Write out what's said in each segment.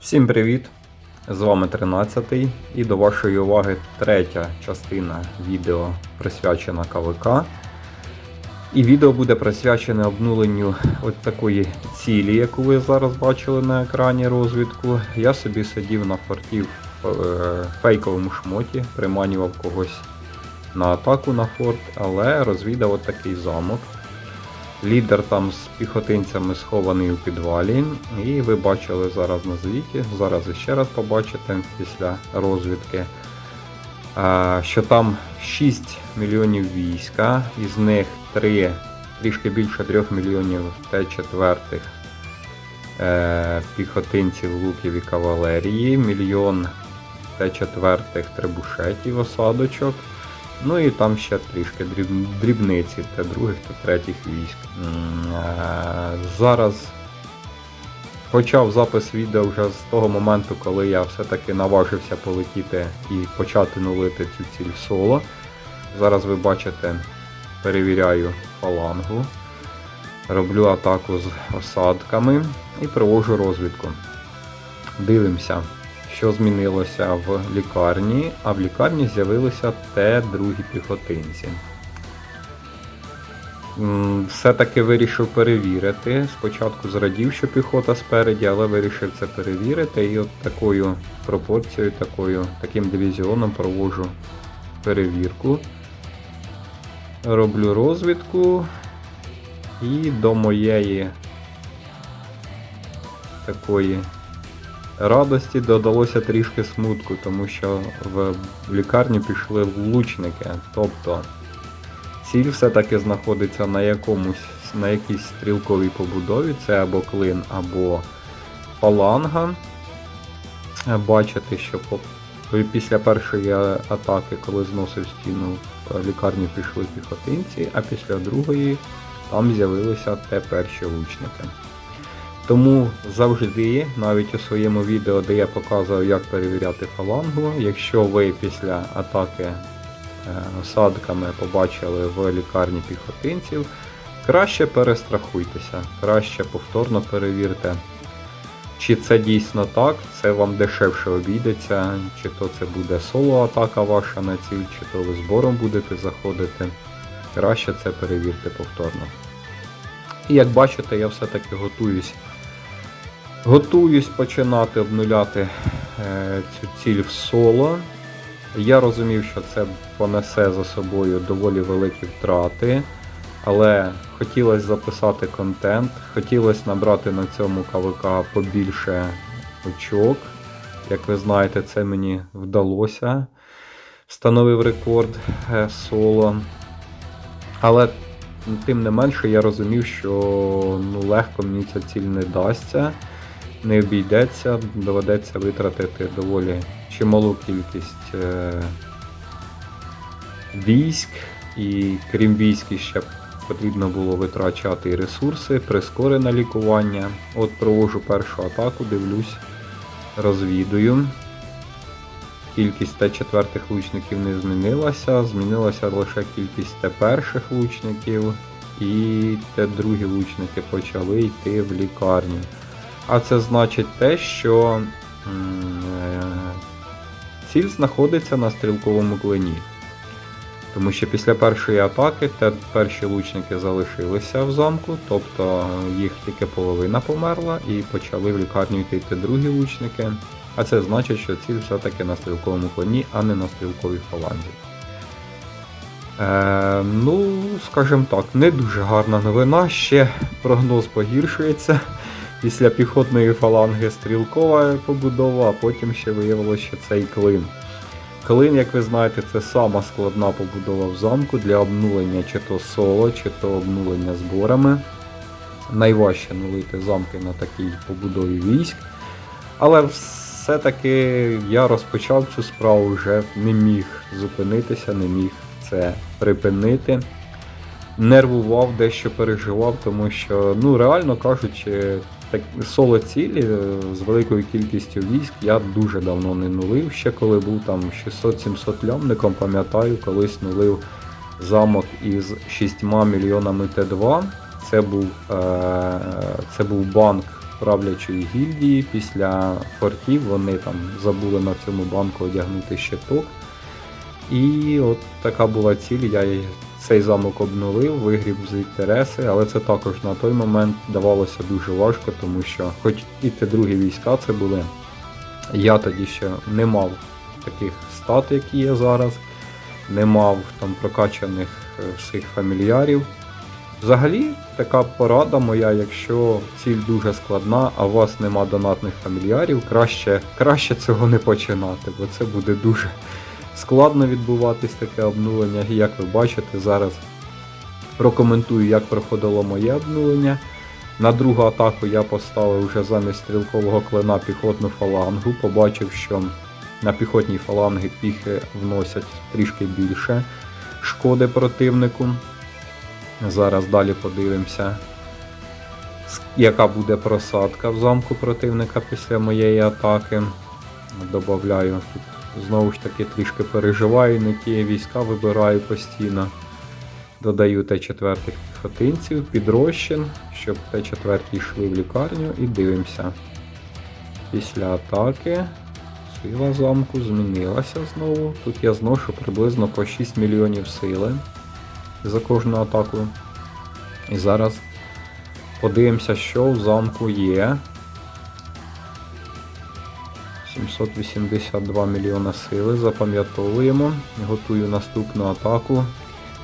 Всім привіт! З вами 13-й і до вашої уваги третя частина відео присвячена КВК. І відео буде присвячене обнуленню от такої цілі, яку ви зараз бачили на екрані розвідку. Я собі сидів на форті в е, фейковому шмоті, приманював когось на атаку на форт, але розвідав от такий замок. Лідер там з піхотинцями схований у підвалі, і ви бачили зараз на звіті, зараз ще раз побачите після розвідки, що там 6 мільйонів війська, із них 3, трішки більше 3 мільйонів Т4 е, піхотинців, луків і кавалерії, мільйон Т4 трибушетів, осадочок. Ну і там ще трішки дріб- дрібниці та других та третіх військ. Е, Зараз почав запис відео вже з того моменту, коли я все-таки наважився полетіти і почати нулити цю ціль соло. Зараз ви бачите, перевіряю фалангу, роблю атаку з осадками і проводжу розвідку. Дивимося, що змінилося в лікарні, а в лікарні з'явилися Т-другі піхотинці. Все-таки вирішив перевірити. Спочатку зрадів, що піхота спереді, але вирішив це перевірити. І от такою пропорцією, такою, таким дивізіоном проводжу перевірку. Роблю розвідку. І до моєї такої радості додалося трішки смутку, тому що в лікарні пішли влучники. Тобто ціль все-таки знаходиться на якомусь на якійсь стрілковій побудові, це або клин, або фаланга. Бачите, що після першої атаки, коли зносив стіну, в лікарню пішли піхотинці, а після другої там з'явилися те перші лучники. Тому завжди, навіть у своєму відео, де я показував, як перевіряти фалангу, якщо ви після атаки е, осадками побачили в лікарні піхотинців, краще перестрахуйтеся, краще повторно перевірте, чи це дійсно так, це вам дешевше обійдеться, чи то це буде соло-атака ваша на ціль, чи то ви збором будете заходити. Краще це перевірте повторно. І як бачите, я все-таки готуюсь Готуюсь починати обнуляти е, цю ціль в соло. Я розумів, що це понесе за собою доволі великі втрати, але хотілося записати контент, хотілося набрати на цьому КВК побільше очок. Як ви знаєте, це мені вдалося. Встановив рекорд е, соло. Але тим не менше я розумів, що ну, легко мені ця ціль не дасться не обійдеться, доведеться витратити доволі чималу кількість е, військ, і крім військ ще потрібно було витрачати ресурси, прискорене лікування. От провожу першу атаку, дивлюсь, розвідую. Кількість Т4 лучників не змінилася, змінилася лише кількість Т1 лучників, і Т2 лучники почали йти в лікарню. А це значить те, що е, ціль знаходиться на стрілковому клині. Тому що після першої атаки те перші лучники залишилися в замку, тобто їх тільки половина померла і почали в лікарню йти другі лучники. А це значить, що ціль все-таки на стрілковому клині, а не на стрілковій фаланзі. Е, ну, скажімо так, не дуже гарна новина. Ще прогноз погіршується. Після піхотної фаланги стрілкова побудова, а потім ще виявилося, що це і клин. Клин, як ви знаєте, це сама складна побудова в замку для обнулення чи то соло, чи то обнулення зборами. Найважче нулити замки на такій побудові військ. Але все-таки я розпочав цю справу, вже не міг зупинитися, не міг це припинити. Нервував, дещо переживав, тому що, ну, реально кажучи, так, соло цілі е, з великою кількістю військ я дуже давно не нулив. Ще коли був там 600-700 лямником, пам'ятаю, колись нулив замок із 6 мільйонами Т2. Це був, е, це був банк правлячої гільдії. Після фортів вони там забули на цьому банку одягнути щиток. І от така була ціль. Я її- цей замок обновив, вигріб з інтереси, але це також на той момент давалося дуже важко, тому що, хоч і ті другі війська це були, я тоді ще не мав таких стат, які є зараз, не мав там прокачаних е, всіх фамільярів. Взагалі, така порада моя, якщо ціль дуже складна, а у вас нема донатних фамільярів, краще, краще цього не починати, бо це буде дуже складно відбуватись таке обнулення. Як ви бачите, зараз прокоментую, як проходило моє обнулення. На другу атаку я поставив вже замість стрілкового клина піхотну фалангу. Побачив, що на піхотній фаланги піхи вносять трішки більше шкоди противнику. Зараз далі подивимося, яка буде просадка в замку противника після моєї атаки. Добавляю тут знову ж таки трішки переживаю, не ті війська вибираю постійно. Додаю Т4 піхотинців, підрощин, щоб Т4 йшли в лікарню і дивимося. Після атаки сила замку змінилася знову. Тут я зношу приблизно по 6 мільйонів сили за кожну атаку. І зараз подивимося, що в замку є. 782 мільйона сили, запам'ятовуємо. Готую наступну атаку.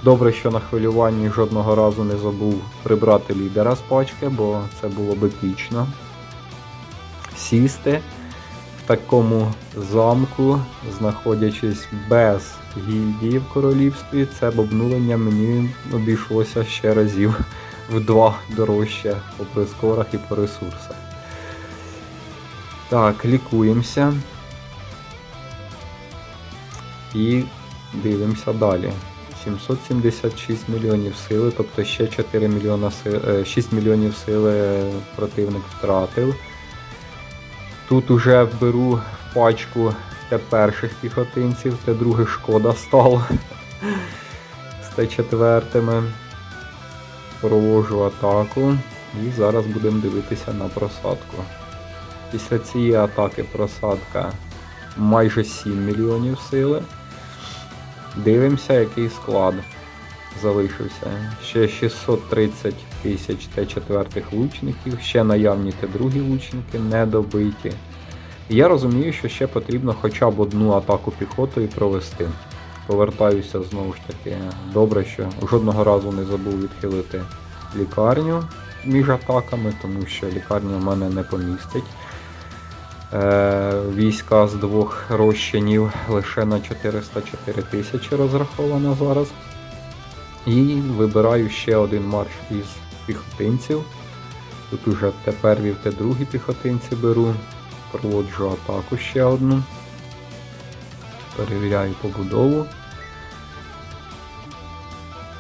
Добре, що на хвилюванні жодного разу не забув прибрати лідера з пачки, бо це було б епічно. Сісти в такому замку, знаходячись без гільдії в королівстві, це б обнулення мені обійшлося ще разів в два дорожче по прискорах і по ресурсах. Так, лікуємося. І дивимося далі. 776 мільйонів сили, тобто ще 4 мільйона сили, 6 мільйонів сили противник втратив. Тут уже беру пачку те перших піхотинців, те друге шкода стало з Т4. Провожу атаку і зараз будемо дивитися на просадку. Після цієї атаки просадка майже 7 мільйонів сили. Дивимося, який склад залишився. Ще 630 тисяч Т4 лучників, ще наявні Т2 лучники не добиті. Я розумію, що ще потрібно хоча б одну атаку піхотою провести. Повертаюся знову ж таки. Добре, що жодного разу не забув відхилити лікарню між атаками, тому що лікарня в мене не помістить. Е, війська з двох розчинів лише на 404 тисячі розраховано зараз. І вибираю ще один марш із піхотинців. Тут уже тепер те другі піхотинці беру. Проводжу атаку ще одну. Перевіряю побудову.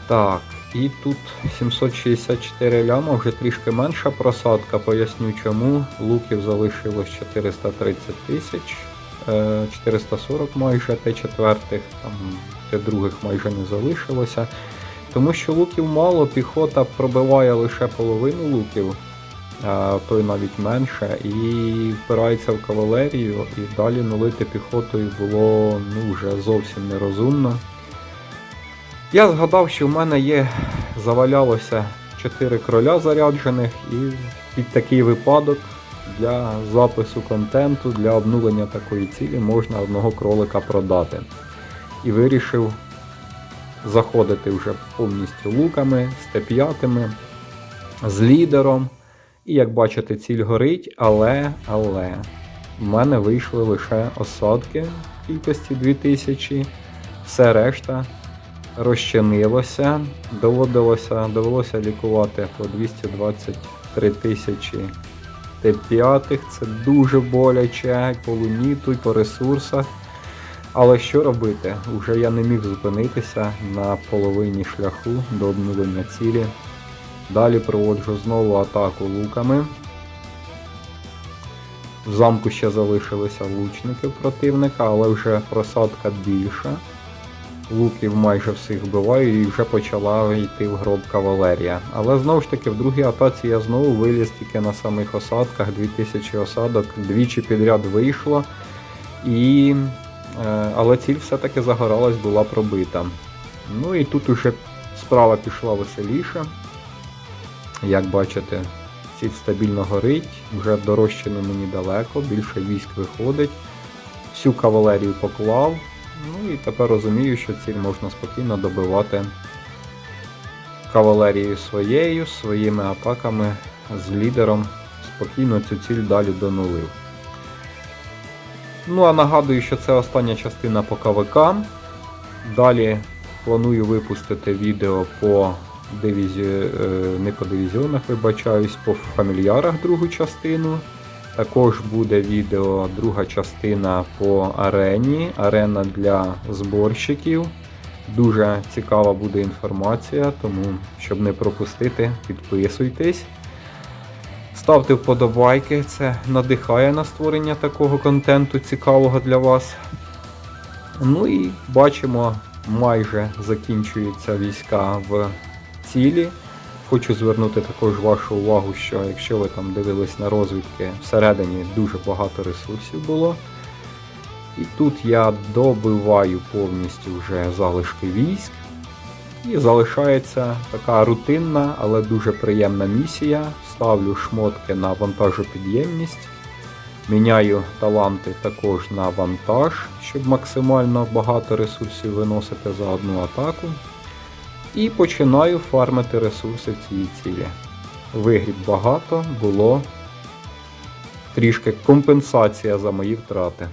Так, і тут 764 ляма, вже трішки менша просадка, поясню чому. Луків залишилось 430 тисяч, е, 440 майже Т4, там Т2 майже не залишилося. Тому що луків мало, піхота пробиває лише половину луків, а той навіть менше, і впирається в кавалерію, і далі нулити піхотою було ну, вже зовсім нерозумно. Я згадав, що в мене є, завалялося 4 кроля заряджених, і під такий випадок для запису контенту, для обнулення такої цілі можна одного кролика продати. І вирішив заходити вже повністю луками, Т5, з лідером. І як бачите, ціль горить, але, але в мене вийшли лише осадки в кількості 2000, все решта розчинилося, доводилося, довелося лікувати по 223 тисячі Т5, це дуже боляче, по луніту і по ресурсах. Але що робити? Уже я не міг зупинитися на половині шляху до обнулення цілі. Далі проводжу знову атаку луками. В замку ще залишилися лучники противника, але вже просадка більша. Луків майже всіх вбиваю і вже почала йти в гроб кавалерія. Але знову ж таки, в другій атаці я знову виліз тільки на самих осадках, 2000 осадок, двічі підряд вийшло. І... е, Але ціль все-таки загоралась, була пробита. Ну і тут уже справа пішла веселіше. Як бачите, ціль стабільно горить, вже до розчину мені далеко, більше військ виходить. Всю кавалерію поклав. Ну і тепер розумію, що ціль можна спокійно добивати кавалерією своєю, своїми атаками з лідером. Спокійно цю ціль далі донулив. Ну а нагадую, що це остання частина по КВК. Далі планую випустити відео по дивізі... е, не по дивізіонах, вибачаюсь, по фамільярах другу частину. Також буде відео, друга частина по арені. Арена для зборщиків. Дуже цікава буде інформація, тому щоб не пропустити, підписуйтесь. Ставте вподобайки, це надихає на створення такого контенту цікавого для вас. Ну і бачимо, майже закінчуються війська в цілі. Хочу звернути також вашу увагу, що якщо ви там дивились на розвідки, всередині дуже багато ресурсів було. І тут я добиваю повністю вже залишки військ. І залишається така рутинна, але дуже приємна місія. Ставлю шмотки на вантажопідємність. Міняю таланти також на вантаж, щоб максимально багато ресурсів виносити за одну атаку. І починаю фармити ресурси в цій цілі. Вигріб багато, було трішки компенсація за мої втрати.